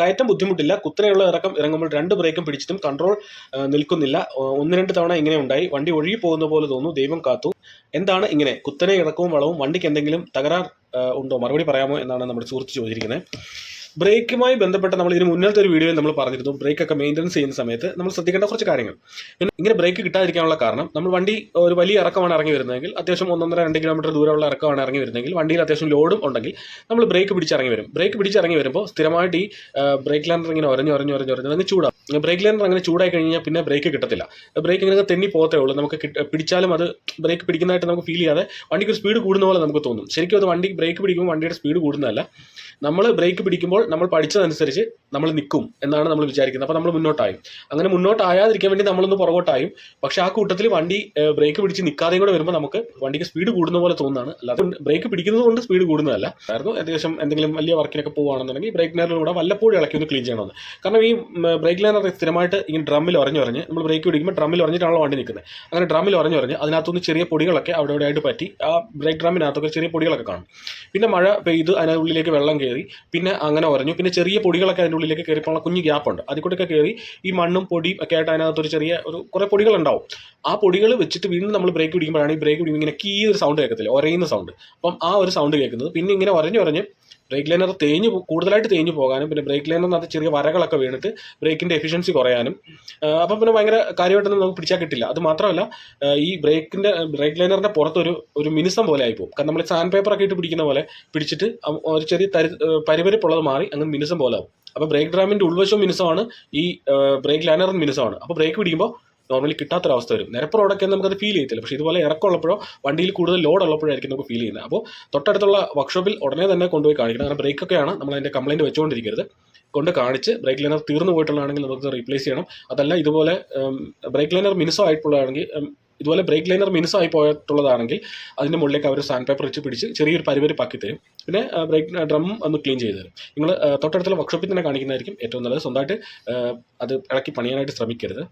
കയറ്റം ബുദ്ധിമുട്ടില്ല. കുത്തനെയുള്ള ഇറക്കം ഇറങ്ങുമ്പോൾ രണ്ട് ബ്രേക്കും പിടിച്ചിട്ടും കൺട്രോൾ നിൽക്കുന്നില്ല. ഒന്ന് രണ്ട് തവണ ഇങ്ങനെ ഉണ്ടായി. വണ്ടി ഒഴുകി പോകുന്ന പോലെ തോന്നുന്നു. ദൈവം കാത്തു. എന്താണ് ഇങ്ങനെ? കുത്തനെ ഇറക്കവും വളവും വണ്ടിക്ക് എന്തെങ്കിലും തകരാർ ഉണ്ടോ? മറുപടി പറയാമോ എന്നാണ് നമ്മുടെ സുഹൃത്ത് ചോദിച്ചിരിക്കുന്നത്. ബ്രേക്കുമായി ബന്ധപ്പെട്ട് നമ്മൾ ഇതിന് മുന്നത്തെ ഒരു വീഡിയോയിൽ നമ്മൾ പറഞ്ഞിരുന്നു. ബ്രേക്ക് ഒക്കെ മെയിന്റനൻസ് ചെയ്യുന്ന സമയത്ത് നമ്മൾ ശ്രദ്ധിക്കേണ്ട കുറച്ച് കാര്യങ്ങൾ. പിന്നെ ഇങ്ങനെ ബ്രേക്ക് കിട്ടാതിരിക്കാനുള്ള കാരണം നമ്മൾ വണ്ടി ഒരു വലിയ ഇറക്കമാണ് ഇറങ്ങി വരുന്നതെങ്കിൽ അത്യാവശ്യം ഒന്നൊന്നര രണ്ട് കിലോമീറ്റർ ദൂരമുള്ള ഇറക്കമാണ് ഇറങ്ങി വരുന്നതെങ്കിൽ വണ്ടിയിൽ അത്യാവശ്യം ലോഡും ഉണ്ടെങ്കിൽ നമ്മൾ ബ്രേക്ക് പിടിച്ചിറങ്ങി വരും. ബ്രേക്ക് പിടിച്ചിറങ്ങി വരുമ്പോൾ സ്ഥിരമായിട്ട് ഈ ബ്രേക്ക് ലാൻഡർ ഇങ്ങനെ ഒരഞ്ഞ് ഒരഞ്ഞ് ഒരഞ്ഞ് ഒരഞ്ഞ് അങ്ങ് ചൂടാവും. ബ്രേക്ക് ലാൻഡർ അങ്ങനെ ചൂടായി കഴിഞ്ഞാൽ പിന്നെ ബ്രേക്ക് കിട്ടത്തില്ല. ബ്രേക്ക് ഇങ്ങനെ തെന്നി പോകത്തേ ഉള്ളൂ. നമുക്ക് പിടിച്ചാലും അത് ബ്രേക്ക് പിടിക്കുന്നതായിട്ട് നമുക്ക് ഫീൽ ചെയ്യാതെ വണ്ടിക്ക് സ്പീഡ് കൂടുന്ന പോലെ നമുക്ക് തോന്നും. ശരിക്കും അത് വണ്ടിക്ക് ബ്രേക്ക് പിടിക്കുമ്പോൾ വണ്ടിയുടെ സ്പീഡ് കൂടുന്നതല്ല. നമ്മൾ ബ്രേക്ക് പിടിക്കുമ്പോൾ നമ്മൾ പഠിച്ചതനുസരിച്ച് നമ്മൾ നിൽക്കും എന്നാണ് നമ്മൾ വിചാരിക്കുന്നത്. അപ്പോൾ നമ്മൾ മുന്നോട്ടായും. അങ്ങനെ മുന്നോട്ടായാതിരിക്കാൻ വേണ്ടി നമ്മളൊന്ന് പുറകോട്ടായും. പക്ഷെ ആ കൂട്ടത്തിൽ വണ്ടി ബ്രേക്ക് പിടിച്ച് നിൽക്കാതെയും കൂടെ വരുമ്പോൾ നമുക്ക് വണ്ടിക്ക് സ്പീഡ് കൂടുന്ന പോലെ തോന്നുന്നതാണ്. അല്ലാതെ ബ്രേക്ക് പിടിക്കുന്നത് കൊണ്ട് സ്പീഡ് കൂടുന്നതല്ല. ആയിരുന്നു. ഏകദേശം എന്തെങ്കിലും വലിയ വർക്കിനൊക്കെ പോകുകയാണെന്നുണ്ടെങ്കിൽ ബ്രേക്ക് ലൈനറിലൂടെ വല്ലപ്പോഴും ഇളക്കി ഒന്ന് ക്ലീൻ ചെയ്യണമെന്ന്. കാരണം ഈ ബ്രേക്ക് ലൈനർ സ്ഥിരമായിട്ട് ഇങ്ങനെ ഡ്രമ്മിൽ ഉറഞ്ഞു ഉറഞ്ഞ് നമ്മൾ ബ്രേക്ക് പിടിക്കുമ്പോൾ ഡ്രമ്മിൽ ഉറഞ്ഞിട്ടാണല്ലോ വണ്ടി നിൽക്കുന്നത്. അങ്ങനെ ഡ്രമ്മിൽ ഉറഞ്ഞു ഉറഞ്ഞ് അതിനകത്തുനിന്ന് ചെറിയ പൊടികളൊക്കെ അവിടെ ഇവിടെ ആയിട്ട് പറ്റി. ആ ബ്രേക്ക് ഡ്രമ്മിനകത്തൊക്കെ ചെറിയ പൊടികളൊക്കെ കാണും. പിന്നെ മഴ പെയ്ത് അതിനുള്ളിലേക്ക് വെള്ളം കയറി പിന്നെ അങ്ങനെ ഉറഞ്ഞു പിന്നെ ചെറിയ പൊടികളൊക്കെ അതിന്റെ ഉള്ളിലേക്ക് കയറിപ്പോൾ കുഞ്ഞ് ഗ്യാപ്പുണ്ട് അതിൽ കൂടെയൊക്കെ കയറി ഈ മണ്ണും പൊടിയും ഒക്കെ ആയിട്ട് അതിനകത്തൊരു ചെറിയ ഒരു കുറേ പൊടികളുണ്ടാവും. ആ പൊടികൾ വെച്ചിട്ട് വീണ്ടും നമ്മൾ ബ്രേക്ക് പിടിക്കുമ്പോഴാണ് ഈ ബ്രേക്ക് പിടിക്കുമ്പോൾ ഇങ്ങനെ കീ ഒരു സൗണ്ട് കേൾക്കത്തില്ല? ഒരയുന്ന സൗണ്ട് അപ്പം ആ ഒരു സൗണ്ട് കേൾക്കുന്നത്. പിന്നെ ഇങ്ങനെ ഉറഞ്ഞു ഒരഞ്ഞ് ബ്രേക്ക് ലൈനർ തേഞ്ഞ് കൂടുതലായിട്ട് തേഞ്ഞ് പോകാനും പിന്നെ ബ്രേക്ക് ലൈനറിനകത്ത് ചെറിയ വരകളൊക്കെ വീണിട്ട് ബ്രേക്കിന്റെ എഫിഷ്യൻസി കുറയാനും. അപ്പം പിന്നെ ഭയങ്കര കാര്യമായിട്ടൊന്നും നമുക്ക് പിടിച്ചാൽ കിട്ടില്ല. അത് മാത്രമല്ല ഈ ബ്രേക്കിന്റെ ബ്രേക്ക് ലൈനറിന്റെ പുറത്തൊരു ഒരു മിനിസം പോലെ ആയിപ്പോകും കാരണം നമ്മൾ സാൻഡ് പേപ്പറൊക്കെ ഇട്ട് പിടിക്കുന്ന പോലെ പിടിച്ചിട്ട് ഒരു ചെറിയ തരി പരിപരിപ്പുള്ളത് മാറി അങ്ങ് മിനിസം പോലെ ആവും. അപ്പോൾ ബ്രേക്ക് ഡ്രാമിന്റെ ഉൾവശവും മിനിസമാണ് ഈ ബ്രേക്ക് ലൈനറും മിനിസമാണ്. അപ്പോൾ ബ്രേക്ക് പിടിക്കുമ്പോൾ നോർമലി കിട്ടാത്തൊരവസ്ഥ വരും. നിരപ്പ് റോഡൊക്കെ നമുക്കത് ഫീൽ ചെയ്യത്തില്ല. പക്ഷേ ഇതുപോലെ ഇറക്കമുള്ളപ്പോഴോ വണ്ടിയിൽ കൂടുതൽ ലോഡ് ഉള്ളപ്പോഴായിരിക്കും നമുക്ക് ഫീൽ ചെയ്യുന്നത്. അപ്പോൾ തൊട്ടടുത്തുള്ള വർക്ക്ഷോപ്പിൽ ഉടനെ തന്നെ കൊണ്ടുപോയി കാണിക്കണം. കാരണം ബ്രേക്കൊക്കെയാണ് നമ്മൾ അതിന്റെ കംപ്ലയിന്റ് വെച്ചുകൊണ്ടിരിക്കരുത്. കൊണ്ട് കാണിച്ച് ബ്രേക്ക് ലൈനർ തീർന്നു പോയിട്ടുള്ളതാണെങ്കിൽ നമുക്ക് റീപ്ലേസ് ചെയ്യണം. അതല്ല ഇതുപോലെ ബ്രേക്ക് ലൈനർ മിനുസോ ആയിട്ടുള്ളതാണെങ്കിൽ ഇതുപോലെ ബ്രേക്ക് ലൈനർ മിനുസോ ആയി പോയിട്ടുള്ളതാണെങ്കിൽ അതിന്റെ മുകളിലേക്ക് അവർ സാൻഡ് പേപ്പർ വെച്ച് പിടിച്ച് ചെറിയൊരു പരിപരി പരിവരിപ്പാക്കി തരും. പിന്നെ ബ്രേക്ക് ഡ്രം ഒന്ന് ക്ലീൻ ചെയ്ത് തരും. നിങ്ങൾ തൊട്ടടുത്തുള്ള വർക്ക്ഷോപ്പിൽ തന്നെ കാണിക്കുന്നതായിരിക്കും ഏറ്റവും നല്ലത്. സ്വന്തമായിട്ട് അത് ഇളക്കി പണിയാനായിട്ട് ശ്രമിക്കരുത്.